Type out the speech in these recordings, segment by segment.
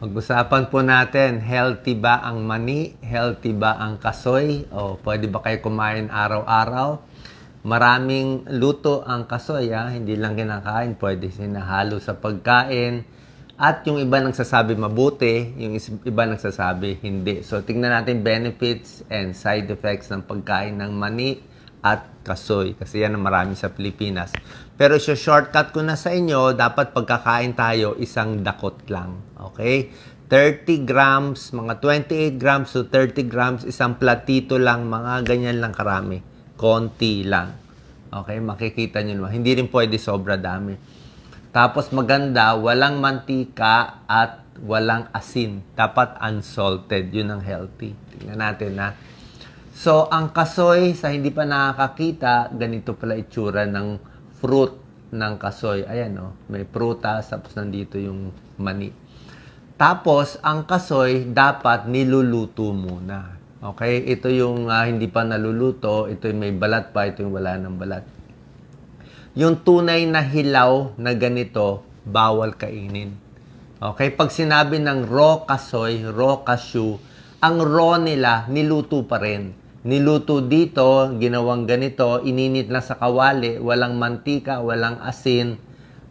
Pag-usapan po natin, healthy ba ang mani? Healthy ba ang kasoy? O pwede ba kayo kumain araw-araw? Maraming luto ang kasoy, ha? hindi lang kinakain, pwede sinahalo sa pagkain. At yung iba nagsasabi mabuti, yung iba nagsasabi hindi. So tingnan natin benefits and side effects ng pagkain ng mani at kasoy. Kasi yan ang marami sa Pilipinas. Pero so shortcut ko na sa inyo, dapat pagkakain tayo isang dakot lang. Okay? 30 grams, mga 28 grams to 30 grams, isang platito lang, mga ganyan lang karami. Konti lang. Okay? Makikita nyo naman. Hindi rin pwede sobra dami. Tapos maganda, walang mantika at walang asin. Dapat unsalted. Yun ang healthy. Tingnan natin na. So, ang kasoy, sa hindi pa nakakakita, ganito pala itsura ng fruit ng kasoy. Ayan, oh, may prutas, tapos nandito yung mani. Tapos, ang kasoy, dapat niluluto muna. Okay? Ito yung ah, hindi pa naluluto. Ito yung may balat pa. Ito yung wala ng balat. Yung tunay na hilaw na ganito, bawal kainin. Okay? Pag sinabi ng raw kasoy, raw cashew, ang raw nila, niluto pa rin. Niluto dito, ginawang ganito, ininit lang sa kawali, walang mantika, walang asin.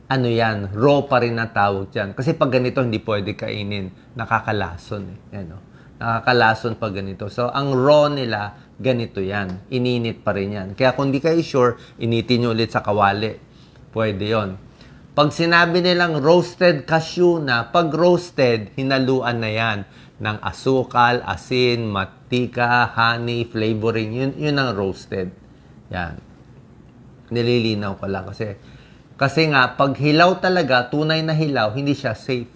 Ano yan? Raw pa rin na tawag dyan. Kasi pag ganito, hindi pwede kainin. Nakakalason eh. Yan, oh. Nakakalason pag ganito. So, ang raw nila, ganito yan. Ininit pa rin yan. Kaya kung di kayo sure, initin nyo ulit sa kawali. Pwede yon. Pag sinabi nilang roasted cashew na, pag roasted, hinaluan na yan ng asukal, asin, matika, honey, flavoring. Yun, yun ang roasted. Yan. Nililinaw ko lang kasi kasi nga pag hilaw talaga, tunay na hilaw, hindi siya safe.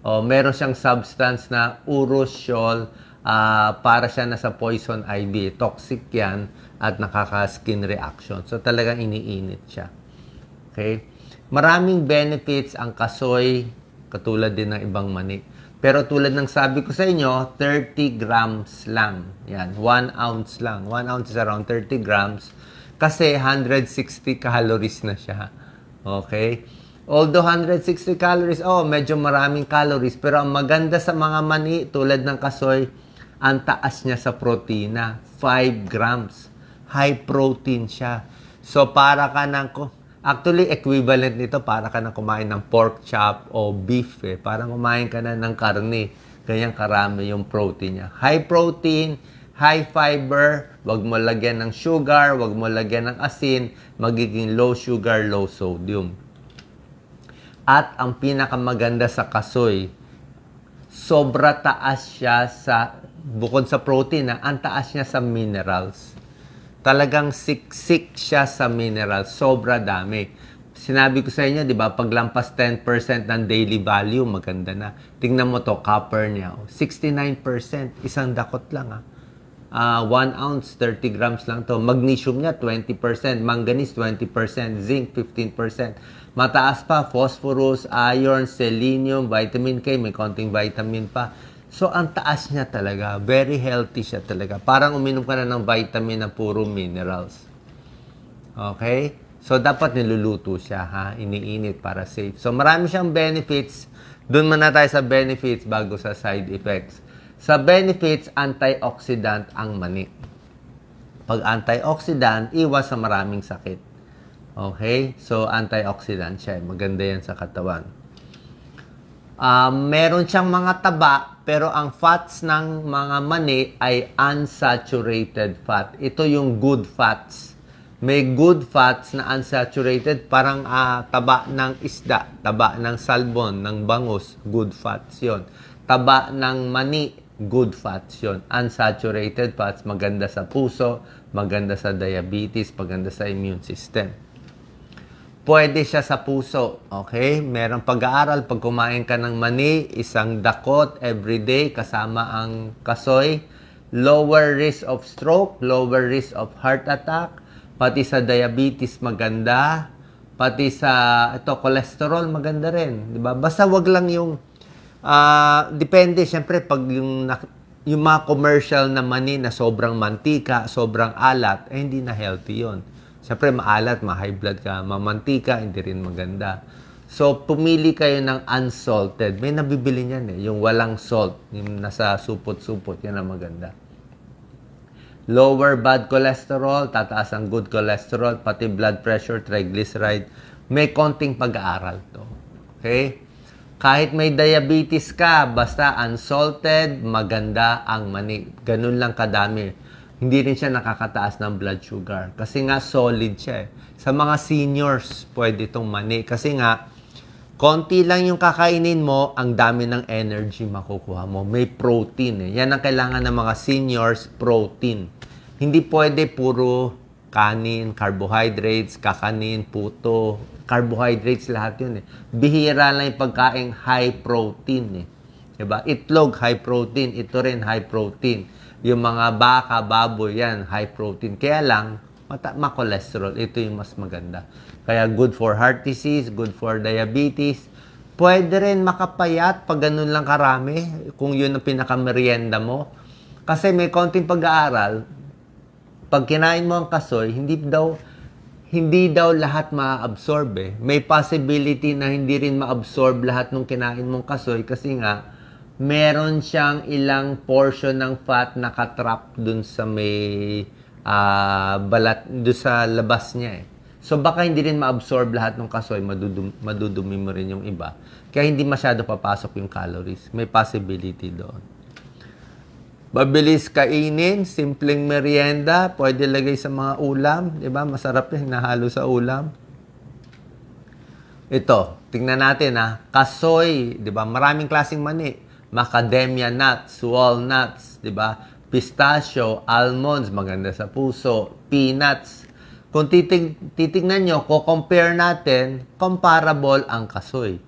O meron siyang substance na urushiol ah, para siya nasa poison ivy. Toxic 'yan at nakaka-skin reaction. So talagang iniinit siya. Okay? Maraming benefits ang kasoy katulad din ng ibang mani. Pero tulad ng sabi ko sa inyo, 30 grams lang. Yan, 1 ounce lang. 1 ounce is around 30 grams. Kasi 160 calories na siya. Okay? Although 160 calories, oh, medyo maraming calories. Pero ang maganda sa mga mani, tulad ng kasoy, ang taas niya sa protina. 5 grams. High protein siya. So, para ka ng... Actually, equivalent nito para ka na kumain ng pork chop o beef. Eh. Parang kumain ka na ng karne. Ganyan karami yung protein niya. High protein, high fiber, wag mo lagyan ng sugar, wag mo lagyan ng asin, magiging low sugar, low sodium. At ang pinakamaganda sa kasoy, sobra taas siya sa, bukod sa protein, na, ang taas niya sa minerals. Talagang siksik siya sa minerals. Sobra dami. Sinabi ko sa inyo, di ba, paglampas 10% ng daily value, maganda na. Tingnan mo to, copper niya. oh, 69%. Isang dakot lang, ah. Ah, 1 ounce, 30 grams lang to. Magnesium niya, 20%. Manganese, 20%. Zinc, 15%. Mataas pa, phosphorus, iron, selenium, vitamin K, may konting vitamin pa. So, ang taas niya talaga. Very healthy siya talaga. Parang uminom ka na ng vitamin na puro minerals. Okay? So, dapat niluluto siya, ha? Iniinit para safe. So, marami siyang benefits. Doon muna tayo sa benefits bago sa side effects. Sa benefits, antioxidant ang mani. Pag antioxidant, iwas sa maraming sakit. Okay? So, antioxidant siya. Maganda yan sa katawan. Um, meron siyang mga taba, pero ang fats ng mga mani ay unsaturated fat. Ito yung good fats. May good fats na unsaturated, parang ah, taba ng isda, taba ng salmon, ng bangus, good fats yon. Taba ng mani, good fats yon. Unsaturated fats, maganda sa puso, maganda sa diabetes, maganda sa immune system pwede siya sa puso. Okay? Merong pag-aaral, pag kumain ka ng mani, isang dakot every day kasama ang kasoy, lower risk of stroke, lower risk of heart attack, pati sa diabetes maganda, pati sa ito cholesterol maganda rin, 'di ba? Basta wag lang yung ah, depende syempre pag yung yung mga commercial na mani na sobrang mantika, sobrang alat, eh hindi na healthy 'yon. Siyempre, maalat, ma-high blood ka, mamantika, hindi rin maganda. So, pumili kayo ng unsalted. May nabibili niyan eh. Yung walang salt. Yung nasa supot-supot. Yan ang maganda. Lower bad cholesterol, tataas ang good cholesterol, pati blood pressure, triglyceride. May konting pag-aaral to. Okay? Kahit may diabetes ka, basta unsalted, maganda ang mani. Ganun lang kadami. Hindi rin siya nakakataas ng blood sugar. Kasi nga solid siya eh. Sa mga seniors, pwede itong mani. Kasi nga, konti lang yung kakainin mo, ang dami ng energy makukuha mo. May protein eh. Yan ang kailangan ng mga seniors, protein. Hindi pwede puro kanin, carbohydrates, kakanin, puto. Carbohydrates lahat yun eh. Bihira lang yung pagkain high protein eh. Diba? Itlog, high protein. Ito rin, high protein. Yung mga baka, baboy, yan, high protein. Kaya lang, mata- ma-cholesterol. Ito yung mas maganda. Kaya good for heart disease, good for diabetes. Pwede rin makapayat pag ganun lang karami, kung yun ang pinakamerienda mo. Kasi may konting pag-aaral, pag kinain mo ang kasoy, hindi daw hindi daw lahat ma-absorb eh. May possibility na hindi rin ma-absorb lahat ng kinain mong kasoy kasi nga meron siyang ilang portion ng fat nakatrap dun sa may ah, balat dun sa labas niya eh. So baka hindi rin ma-absorb lahat ng kasoy, madudum, madudumi mo rin yung iba. Kaya hindi masyado papasok yung calories. May possibility doon. Mabilis kainin, simpleng merienda, pwede lagay sa mga ulam, 'di ba? Masarap 'yan nahalo sa ulam. Ito, tingnan natin ha. Kasoy, 'di ba? Maraming klaseng mani. Macadamia nuts, walnuts, 'di ba? Pistachio, almonds, maganda sa puso, peanuts. Kung titig titignan nyo, ko-compare natin, comparable ang kasoy.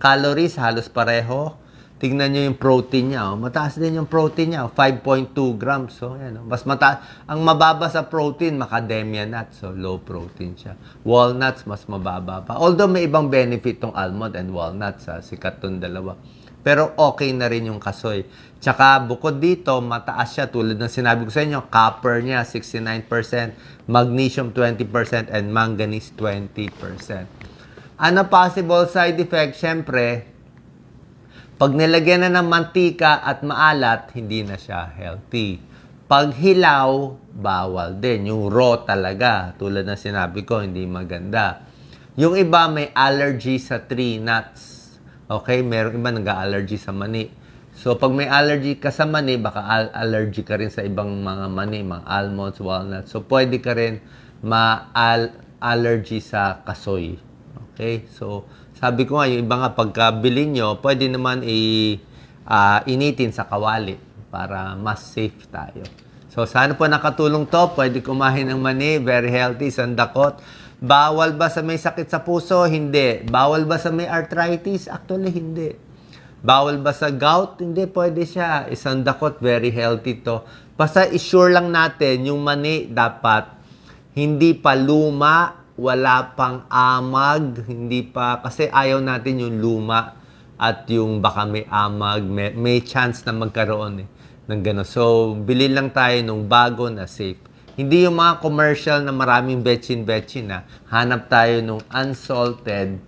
Calories halos pareho. Tingnan nyo yung protein niya. Oh. Mataas din yung protein niya. oh. 5.2 grams. So, yan, oh. Mas mata ang mababa sa protein, macadamia nuts. So, low protein siya. Walnuts, mas mababa pa. Although may ibang benefit tong almond and walnuts. Ha. Sikat tong dalawa. Pero okay na rin yung kasoy. Tsaka bukod dito, mataas siya. Tulad ng sinabi ko sa inyo, copper niya 69%, magnesium 20%, and manganese 20%. Ano possible side effect? Siyempre, pag nilagyan na ng mantika at maalat, hindi na siya healthy. Pag hilaw, bawal din. Yung raw talaga, tulad ng sinabi ko, hindi maganda. Yung iba may allergy sa tree nuts. Okay, meron iba nag-allergy sa mani. So, pag may allergy ka sa mani, baka al- allergy ka rin sa ibang mga mani, mga almonds, walnuts. So, pwede ka rin ma-allergy sa kasoy. Okay? So, sabi ko nga, yung iba nga pagkabili nyo, pwede naman i, ah, initin sa kawali para mas safe tayo. So, sana po nakatulong to. Pwede kumain ng mani, very healthy, sandakot. Bawal ba sa may sakit sa puso? Hindi. Bawal ba sa may arthritis? Actually, hindi. Bawal ba sa gout? Hindi, pwede siya. Isang dakot, very healthy to. Basta isure lang natin, yung mani dapat hindi pa luma, wala pang amag, hindi pa, kasi ayaw natin yung luma at yung baka may amag, may, may chance na magkaroon eh, ng gano'n. So, bili lang tayo nung bago na safe. Hindi yung mga commercial na maraming betchin-betchin na hanap tayo nung unsalted,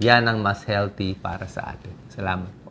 yan ang mas healthy para sa atin. Salamat.